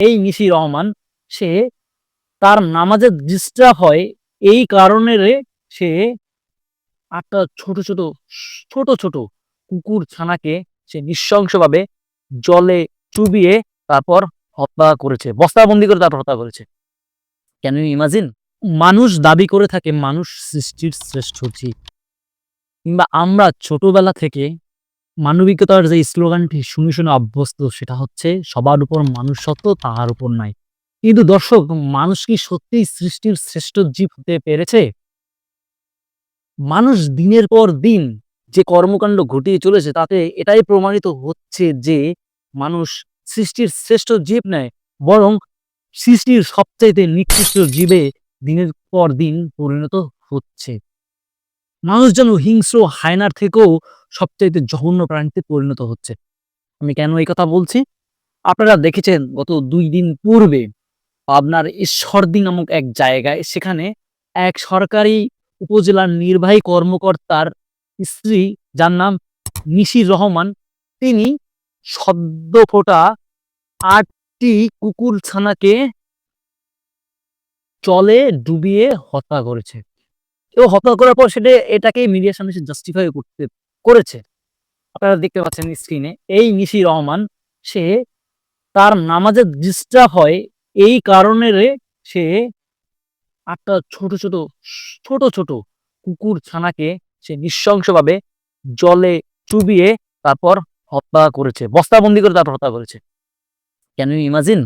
এই মিশি রহমান, সে তার নামাজে ডিস্টার্ব হয়। এই কারণে সে আটটা ছোট ছোট ছোট ছোট কুকুর ছানাকে সে নৃশংসভাবে জলে চুবিয়ে তারপর হত্যা করেছে, বস্তাবন্দি করে তারপর হত্যা করেছে। কেন ইমাজিন মানুষ দাবি করে থাকে, মানুষ সৃষ্টির শ্রেষ্ঠ জীব। কিংবা আমরা ছোটবেলা থেকে মানবিকতার যে স্লোগানটি শুনে শুনে অভ্যস্ত, সেটা হচ্ছে সবার উপর মানুষ সত্য তাহার উপর নাই কিন্তু দর্শক, মানুষ কি সত্যিই সৃষ্টির শ্রেষ্ঠ জীব হতে পেরেছে? মানুষ দিনের পর দিন যে কর্মকাণ্ড ঘটিয়ে চলেছে, তাতে এটাই প্রমাণিত হচ্ছে যে মানুষ সৃষ্টির শ্রেষ্ঠ জীব নয়, বরং সৃষ্টির সবচাইতে নিকৃষ্ট জীবে দিনের পর দিন পরিণত হচ্ছে। মানুষ যেন হিংস্র হায়নার থেকেও সবচাইতে জঘন্য প্রাণীতে পরিণত হচ্ছে। আমি কেন এই কথা বলছি? আপনারা দেখেছেন গত দুই দিন পূর্বে পাবনার ঈশ্বরদী নামক এক জায়গায় সেখানে এক সরকারি উপজেলার নির্বাহী কর্মকর্তার স্ত্রী, যার নাম নিশির রহমান, তিনি সদ্য ফোটা আটটি কুকুর ছানাকে জলে ডুবিয়ে হত্যা করেছে। কেউ হত্যা করার পর সেটা এটাকে মিডিয়ার সামনে সে জাস্টিফাই করতে করেছে। আপনারা দেখতে পাচ্ছেন স্ক্রিনে এই নিশি রহমান, সে তার নামাজে ডিস্টার্ব হয় এই কারণে সে আটটা ছোট ছোট ছোট ছোট কুকুর ছানাকে সে নৃশংসভাবে জলে চুবিয়ে তারপর হত্যা করেছে, বস্তাবন্দি করে তারপর হত্যা করেছে। ক্যান ইউ ইমাজিন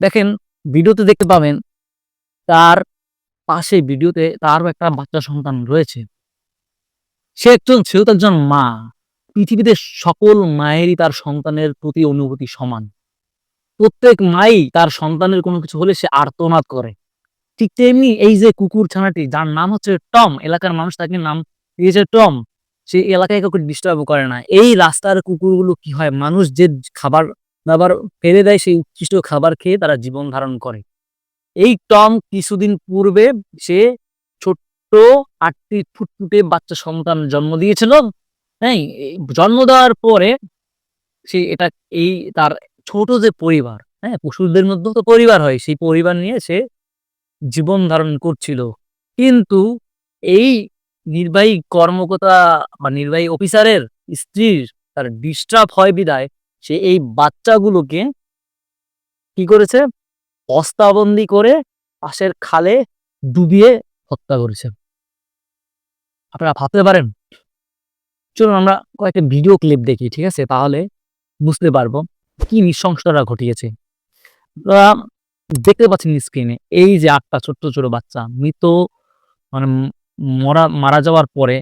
দেখেন, ভিডিওতে দেখতে পাবেন, তার পাশে ভিডিওতে তারও একটা বাচ্চা সন্তান রয়েছে। সে একজন সেও তো একজন মা। পৃথিবীতে সকল মায়েরই তার সন্তানের প্রতি অনুভূতি সমান। প্রত্যেক মাই তার সন্তানের কোনো কিছু হলে সে আর্তনাদ করে। ঠিক তেমনি এই যে কুকুর ছানাটি, যার নাম হচ্ছে টম, এলাকার মানুষ তাকে নাম দিয়েছে টম, সে এলাকায় কাউকে ডিস্টার্ব করে না। এই রাস্তার কুকুরগুলো কি হয়? মানুষ যে খাবার দাবার ফেলে দেয়, সেই উৎকৃষ্ট খাবার খেয়ে তারা জীবন ধারণ করে। এই টম কিছুদিন পূর্বে সে ছোট্ট আটটি ফুটফুটে বাচ্চা সন্তান জন্ম দিয়েছিল। হ্যাঁ জন্ম দেওয়ার পরে সে এটা এই তার ছোট যে পরিবার হ্যাঁ পশুদের মধ্যে তো পরিবার হয়, সেই পরিবার নিয়ে সে জীবন ধারণ করছিল। কিন্তু এই নির্বাহী কর্মকর্তা বা নির্বাহী অফিসারের স্ত্রীর তার ডিস্টার্ব হয় বিদায়, সে এই বাচ্চাগুলোকে কি করেছে? বস্তাবন্দি করে পাশের খালে ডুবিয়ে হত্যা করেছে। আপনারা ভাবতে পারেন। চলুন আমরা কয়েকটা ভিডিও ক্লিপ দেখি, ঠিক আছে? তাহলে বুঝতে পারব কি নৃশংসতা ঘটিয়েছে। দেখতে পাচ্ছেন স্ক্রিনে এই যে আটটা ছোট্ট ছোট বাচ্চা, মৃত মানে মরা, মারা যাওয়ার পরে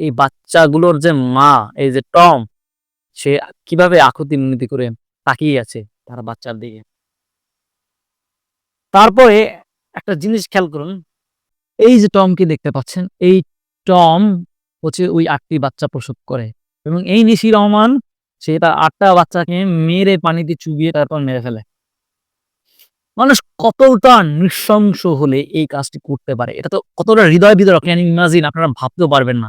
এই বাচ্চাগুলোর যে মা, এই যে টম, সে কীভাবে আকুতি মিনতি করে তাকিয়ে আছে তার বাচ্চার দিকে? তারপরে একটা জিনিস খেয়াল করুন এই যে টমকে দেখতে পাচ্ছেন, এই টম হচ্ছে ওই আটটি বাচ্চা প্রসব করে এবং এই নিশি রহমান, সে তার আটটা বাচ্চাকে মেরে পানিতে চুবিয়ে তারপর মেরে ফেলে। মানুষ কতটা নৃশংস হলে এই কাজটি করতে পারে? এটা তো কতটা হৃদয় বিদরক ইমাজিন আপনারা ভাবতেও পারবেন না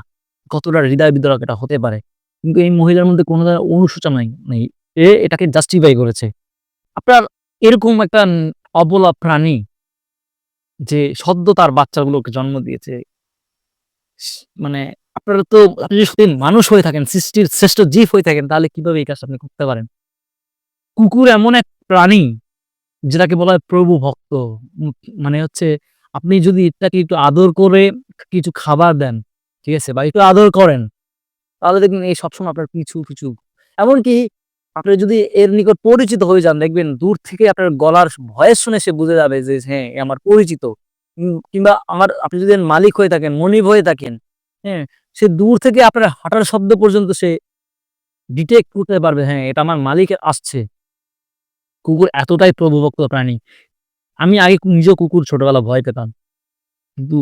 কতটা হৃদয় বিদরক এটা হতে পারে। কিন্তু এই মহিলার মধ্যে কোনো ধরনের অনুশোচনা নেই- নেই এ এটাকে জাস্টিফাই করেছে। আপনার এরকম একটা অবলা প্রাণী যে সদ্য তার বাচ্চাগুলোকে জন্ম দিয়েছে। মানে আপনারা তো, আপনি যদি মানুষ হয়ে থাকেন, সৃষ্টির শ্রেষ্ঠ জীব হয়ে থাকেন, তাহলে কীভাবে এই কাজটা আপনি করতে পারেন? কুকুর এমন এক প্রাণী যেটাকে বলা হয় প্রভু ভক্ত। মানে হচ্ছে, আপনি যদি এটাকে একটু আদর করে কিছু খাবার দেন, ঠিক আছে, বা একটু আদর করেন, তাহলে দেখবেন এই সবসময় আপনার পিছু পিছু। এমনকি আপনি যদি এর নিকট পরিচিত হয়ে যান, দেখবেন দূর থেকে আপনার গলার ভয়েস শুনে সে বুঝে যাবে যে হ্যাঁ আমার পরিচিত। কিংবা আমার, আপনি যদি মালিক হয়ে থাকেন, মনিব হয়ে থাকেন হ্যাঁ সে দূর থেকে আপনার হাঁটার শব্দ পর্যন্ত সে ডিটেক্ট করতে পারবে হ্যাঁ এটা আমার মালিক আসছে। কুকুর এতটাই প্রভুভক্ত প্রাণী। আমি আগে নিজেও কুকুর ছোটবেলা ভয় পেতাম। কিন্তু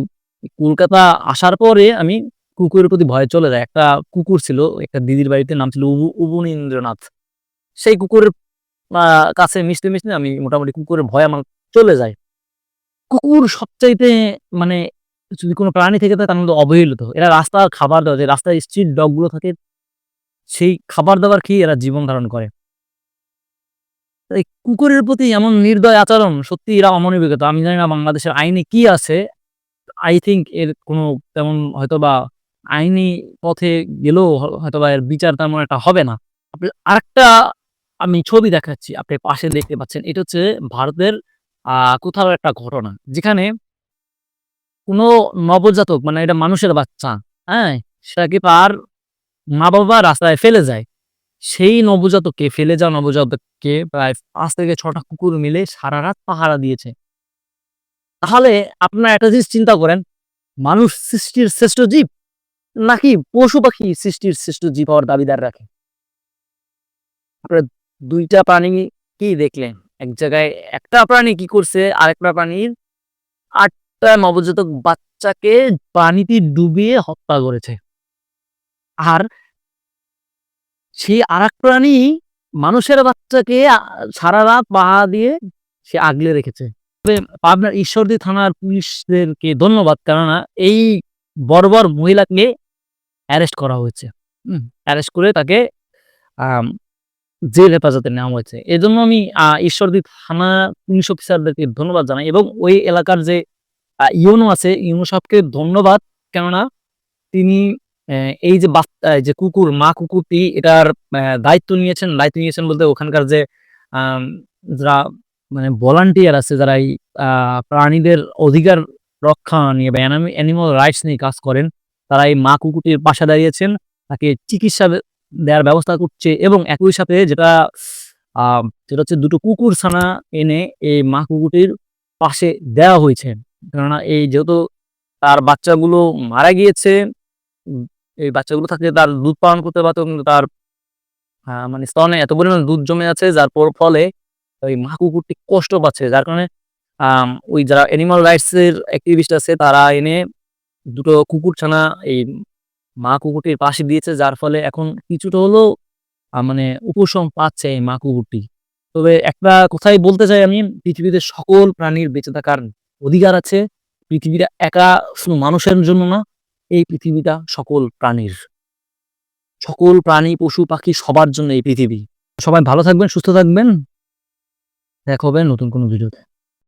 কলকাতা আসার পরে আমি কুকুরের প্রতি ভয় চলে যায়। একটা কুকুর ছিল, একটা দিদির বাড়িতে নাম ছিল উবু উবনীন্দ্রনাথ সেই কুকুরের কাছে মিশতে মিশতে আমি মোটামুটি কুকুরের ভয় আমার চলে যায়। কুকুর সবচাইতে মানে যদি কোনো প্রাণী থেকে থাকে তার মধ্যে অবহেলিত। এরা রাস্তার খাবার দেওয়া, যে রাস্তায় স্ট্রিট ডগগুলো থাকে, সেই খাবার দাবার খেয়ে এরা জীবন ধারণ করে। এই কুকুরের প্রতি এমন নির্দয় আচরণ সত্যি এরা অমানবিকতা আমি জানি না বাংলাদেশের আইনে কি আছে। আই থিঙ্ক এর কোনো তেমন হয়তোবা আইনি পথে গেলেও হয়তো বা এর বিচার তেমন একটা হবে না। আপনি আরেকটা আমি ছবি দেখাচ্ছি, আপনি পাশে দেখতে পাচ্ছেন। এটা হচ্ছে ভারতের কোথাও একটা ঘটনা, যেখানে কোনো নবজাতক মানে এটা মানুষের বাচ্চা হ্যাঁ সেটাকে তার মা বাবা রাস্তায় ফেলে যায়। সেই নবজাতককে, ফেলে যাওয়া নবজাতককে প্রায় পাঁচ থেকে ছটা কুকুর মিলে সারা রাত পাহারা দিয়েছে। তাহলে আপনারা একটা জিনিস চিন্তা করেন, মানুষ সৃষ্টির শ্রেষ্ঠ জীব, নাকি পশু পাখি সৃষ্টির শ্রেষ্ঠ জীব হওয়ার দাবিদার রাখে? দুইটা প্রাণী কি দেখলেন? এক জায়গায় একটা প্রাণী কি করছে, আরেকটা প্রাণীর আটটা নবজাতক বাচ্চাকে পানিতে ডুবিয়ে হত্যা করেছে। আর সেই আর প্রাণী মানুষের বাচ্চাকে সারা রাত পাহা দিয়ে সে আগলে রেখেছে। পাবনার ঈশ্বরদী থানার পুলিশদেরকে ধন্যবাদ, কেননা এই বর্বর মহিলাকে অ্যারেস্ট করা হয়েছে। অ্যারেস্ট করে তাকে জেল হেফাজতে নেওয়া হয়েছে। এই জন্য আমি ঈশ্বরদী থানা পুলিশ অফিসারদেরকে ধন্যবাদ জানাই এবং ওই এলাকার যে ইউনো আছে, ইউনো সাহেবকে ধন্যবাদ। কেননা তিনি এই যে যে কুকুর, মা কুকুরটি, এটার দায়িত্ব নিয়েছেন দায়িত্ব নিয়েছেন বলতে ওখানকার যে যারা মানে ভলান্টিয়ার আছে, যারা এই প্রাণীদের অধিকার রক্ষা নিয়ে বা অ্যানিমাল রাইটস নিয়ে কাজ করেন, তারা এই মা কুকুরটির পাশে দাঁড়িয়েছেন, তাকে চিকিৎসা দেওয়ার ব্যবস্থা করছে এবং একই সাথে যেটা যেটা হচ্ছে দুটো কুকুর ছানা এনে এই মা কুকুরটির পাশে দেওয়া হয়েছে। কেননা এই যেহেতু তার বাচ্চাগুলো মারা গিয়েছে এই বাচ্চাগুলো থাকলে তার দুধ পালন করতে পারতো কিন্তু তার মানে স্তনে এত পরিমাণ দুধ জমে আছে যার পর ফলে ওই মা কুকুরটি কষ্ট পাচ্ছে। যার কারণে ওই যারা অ্যানিমাল রাইটস এর অ্যাক্টিভিস্ট আছে তারা এনে দুটো কুকুর ছানা এই মা কুকুরটির পাশে দিয়েছে, যার ফলে এখন কিছুটা হলেও মানে উপশম পাচ্ছে এই মা কুকুরটি। তবে একটা কথাই বলতে চাই আমি, পৃথিবীতে সকল প্রাণীর বেঁচে থাকার অধিকার আছে। পৃথিবীটা একা শুধু মানুষের জন্য না, এই পৃথিবীটা সকল প্রাণীর। সকল প্রাণী, পশু, পাখি সবার জন্য এই পৃথিবী। সবাই ভালো থাকবেন, সুস্থ থাকবেন। দেখা হবে নতুন কোনো ভিডিওতে।